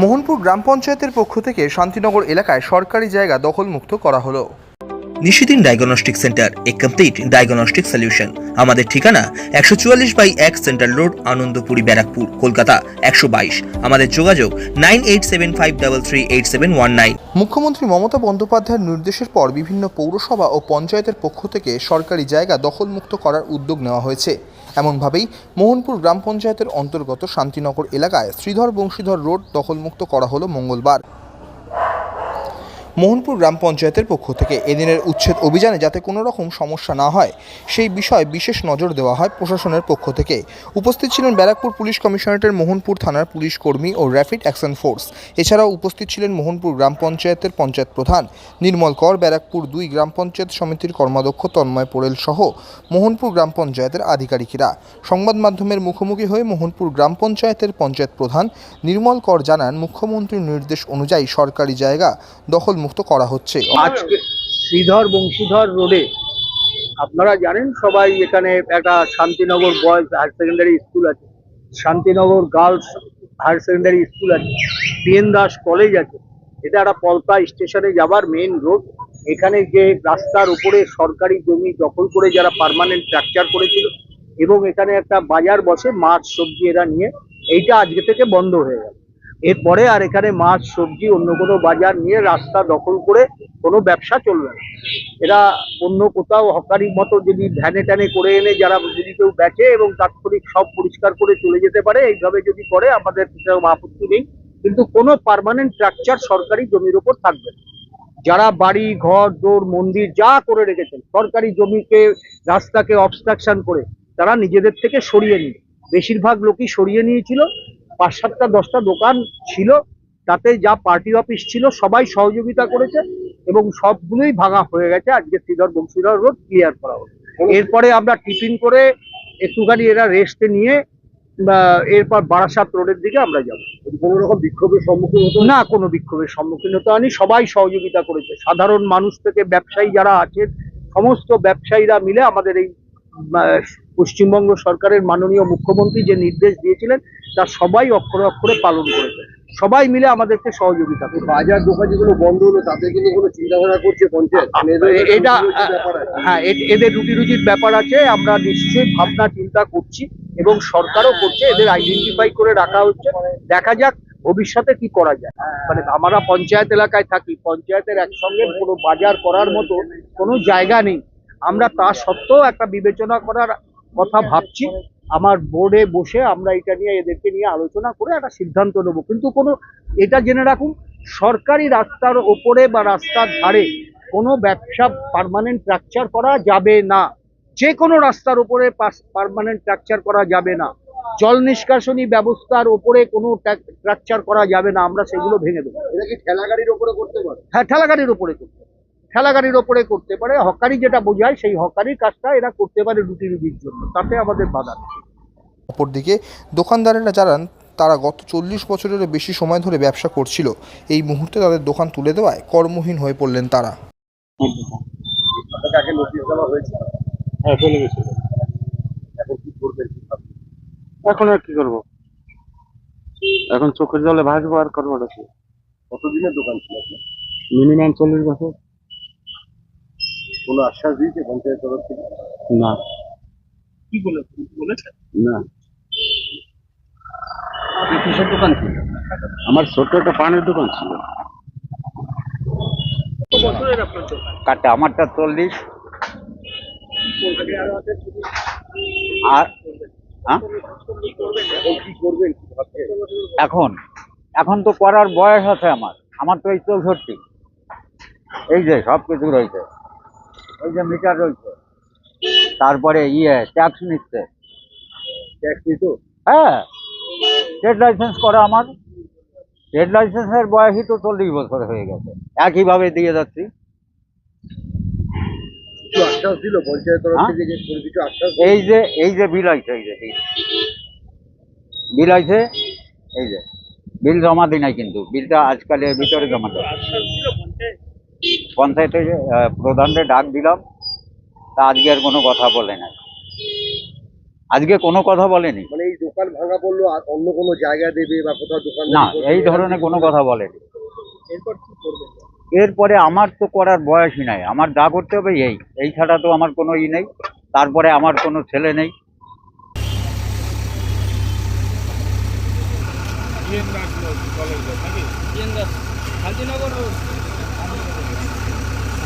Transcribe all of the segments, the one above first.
মোহনপুর গ্রাম পঞ্চায়েতের পক্ষ থেকে শান্তিনগর এলাকায় সরকারি জায়গা দখলমুক্ত করা হলো। নিশিদিন ডায়াগনস্টিক সেন্টার এ কমপ্লিট ডায়াগনস্টিক সলিউশন আমাদের ঠিকানা একশো চুয়াল্লিশ বাই এক সেন্ট্রাল রোড আনন্দপুরি, ব্যারাকপুর, কলকাতা, একশো বাইশ। আমাদের যোগাযোগ nine eight seven five double three eight seven one nine. মুখ্যমন্ত্রী মমতা বন্দ্যোপাধ্যায়ের নির্দেশের পর বিভিন্ন পৌরসভা ও পঞ্চায়েতের পক্ষ থেকে সরকারি জায়গা দখলমুক্ত করার উদ্যোগ নেওয়া হয়েছে। এমনভাবেই মোহনপুর গ্রাম পঞ্চায়েতের অন্তর্গত শান্তিনগর এলাকায় শ্রীধর বংশীধর রোড দখলমুক্ত করা হলো মঙ্গলবার। মোহনপুর গ্রাম পঞ্চায়েতের পক্ষ থেকে এদিনের উচ্ছেদ অভিযানে যাতে কোনো রকম সমস্যা না হয়, সেই বিষয়ে বিশেষ নজর দেওয়া হয় প্রশাসনের পক্ষ থেকে। উপস্থিত ছিলেন ব্যারাকপুর পুলিশ কমিশনারেটের মোহনপুর থানার পুলিশ কর্মী ও র্যাপিড অ্যাকশন ফোর্স। এছাড়াও উপস্থিত ছিলেন মোহনপুর গ্রাম পঞ্চায়েতের পঞ্চায়েত প্রধান নির্মল কর, ব্যারাকপুর দুই গ্রাম পঞ্চায়েত সমিতির কর্মাধ্যক্ষ তন্ময় পোড়েল সহ মোহনপুর গ্রাম পঞ্চায়েতের আধিকারিকেরা। সংবাদ মাধ্যমের মুখোমুখি হয়ে মোহনপুর গ্রাম পঞ্চায়েতের পঞ্চায়েত প্রধান নির্মল কর জানান, মুখ্যমন্ত্রীর নির্দেশ অনুযায়ী সরকারি জায়গা দখলমুক্ত করা হচ্ছে। আজকে শ্রীধর বংশীধর রোডে, আপনারা জানেন সবাই এখানে একটা Shantinagar boys higher secondary school আছে। Shantinagar girls higher secondary school আছে, পিএন দাস কলেজ আছে। এটা একটা পলতা স্টেশনে যাবার মেইন রোড। এখানে যে রাস্তার উপরে সরকারি জমি দখল করে যারা পার্মানেন্ট স্ট্রাকচার করেছিল এবং এখানে একটা বাজার বসে মাছ সবজি এরা নিয়ে, এইটা আজকে থেকে বন্ধ হয়ে গেল। এরপরে আর এখানে মাছ, সবজি, অন্য কোনো বাজার নিয়ে রাস্তা দখল করে কোনো ব্যবসা চলবে না। এরা অন্য কোথাও হকারির মতো যদি ভ্যানে ট্যানে করে এনে যারা যদি কেউ বেচে এবং তাৎক্ষণিক সব পরিষ্কার করে চলে যেতে পারে, এইভাবে যদি করে, আমাদের আপত্তি নেই। কিন্তু কোনো পার্মানেন্ট স্ট্রাকচার সরকারি জমির ওপর থাকবে না। যারা বাড়ি, ঘর, দোর, মন্দির যা করে রেখেছেন, সরকারি জমিকে, রাস্তাকে অবস্ট্রাকশন করে, তারা নিজেদের থেকে সরিয়ে নিয়ে, বেশিরভাগ লোকই সরিয়ে নিয়েছিল। পাঁচ সাতটা দশটা দোকান ছিল তাতে যা পার্টি অফিস ছিল সবাই সহযোগিতা করেছে এবং সবগুলোই ভাঙা হয়ে গেছে। আজকে শ্রীধর বংশীধর রোড ক্লিয়ার করা হলো। এরপরে আমরা টিফিন করে একটুখানি এরা রেস্টে নিয়ে বা এরপর বারাসাত রোডের দিকে আমরা যাব। কোনো রকম বিক্ষোভের সম্মুখীন হতো না কোনো বিক্ষোভের সম্মুখীন হতে হয়নি। সবাই সহযোগিতা করেছে। সাধারণ মানুষ থেকে ব্যবসায়ী যারা আছেন সমস্ত ব্যবসায়ীরা মিলে আমাদের এই পশ্চিমবঙ্গ সরকারের মাননীয় মুখ্যমন্ত্রী যে নির্দেশ দিয়েছিলেন তা সবাই অক্ষরে অক্ষরে পালন করেছে। সবাই মিলে আমাদেরকে সহযোগিতা করে বাজার দোকান যেগুলো বন্ধ হলো তাদেরকে নিয়ে কোনো চিন্তা ভাবনা করছে পঞ্চায়েত? মানে এটা। হ্যাঁ এদের রুটি রুজির ব্যাপার আছে। আমরা নিশ্চয়ই ভাবনা চিন্তা করছি এবং সরকারও করছে। এদের আইডেন্টিফাই করে রাখা হচ্ছে। দেখা যাক ভবিষ্যতে কি করা যায়। মানে আমরা পঞ্চায়েত এলাকায় থাকি। পঞ্চায়েতের একসঙ্গে কোনো বাজার করার মতো কোনো জায়গা নেই। আমরা তা সত্ত্বেও একটা বিবেচনা করার কথা ভাবছি। আমার বোর্ডে বসে আমরা এটা নিয়ে এদেরকে নিয়ে আলোচনা করে একটা সিদ্ধান্ত নেব। কিন্তু কোনো এটা জেনে রাখুন সরকারি রাস্তার ওপরে বা রাস্তার ধারে কোনো ব্যবসা পার্মানেন্ট স্ট্রাকচার করা যাবে না। যে কোনো রাস্তার উপরে পার্মানেন্ট স্ট্রাকচার করা যাবে না। জল নিষ্কাশনী ব্যবস্থার ওপরে কোনো স্ট্রাকচার করা যাবে না। আমরা সেগুলো ভেঙে দেবো। এটা কি ঠেলা গাড়ির ওপরে করতে পারে? হ্যাঁ ঠেলাগাড়ির ওপরে করতে পারে ঠেলাগাড়ির ওপরে করতে পারে হকারি যেটা বোঝায় সেই হকারির কাজটা এরা করতে পারে রুটি রুটির জন্য তাতে আমাদের বাধা নেই। অপরদিকে দোকানদারেরা জানান তারা গত চল্লিশ বছরেরও বেশি সময় ধরে ব্যবসা করছিল। এই মুহূর্তে তাদের দোকান তুলে দেওয়ায় কর্মহীন হয়ে পড়লেন তারা। হ্যাঁ এখন কি করবেন? এখন আর কি করব? এখন চোখের জলে ভাসবো আর করব না কি? কতদিনের দোকান ছিল মিনিমাম চল্লিশ বছর। কোনো আশ্বাস দিয়েছে পঞ্চায়েত তরফ থেকে? না। কি বলে বলেছে? না। আপনি কিসের দোকান ছিল আমার ছোট্ট একটা পানের দোকান ছিল। কত বছরের আপনার দোকান? কাটা আমারটা চল্লিশ। আর হ্যাঁ? এখন। কি করবেন এখন এখন তো করার বয়স আছে আমার। আমার তো এই চৌষট্টি। এই যে সব কিছু রয়েছে। এই যে মিটার রয়েছে। তারপরে ইয়ে ট্যাক্স নিচ্ছে। ট্যাক্স হ্যাঁ। ট্রেড লাইসেন্স করা আমার। ট্রেড লাইসেন্সের বয়সই তো চল্লিশ বছর হয়ে গেছে। একইভাবে দিয়ে যাচ্ছি। কিছু আশ্বাস দিল? পঞ্চায়েত তরফ হ্যাঁ? থেকে যে কিছু আশ্বাস এই যে এই যে বিল এই যে এই যে। বিল আছে এই যে। বিল জমা দিই নাই কিন্তু। বিলটা আজকালের ভিতরে জমা দেয়। পঞ্চায়েতে আহ, প্রধানরে ডাক দিলাম তা আজকে আর কোনো কথা বলে না আজকে কোনো কথা বলেনি। মানে এই দোকান ভাঙা পড়ল আর অন্য কোনো জায়গা দেবে বা কোথাও দোকান না এই ধরনের কোনো কথা বলেনি। এরপরে আমার তো করার বয়সই নাই। আমার যা করতে হবে এই। এই ছাড়া তো আমার কোনো ই নেই। তারপরে আমার কোনো ছেলে নেই। শান্তিনগর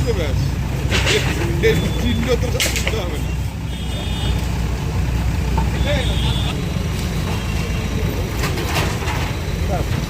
ফলতা রোড তাই তো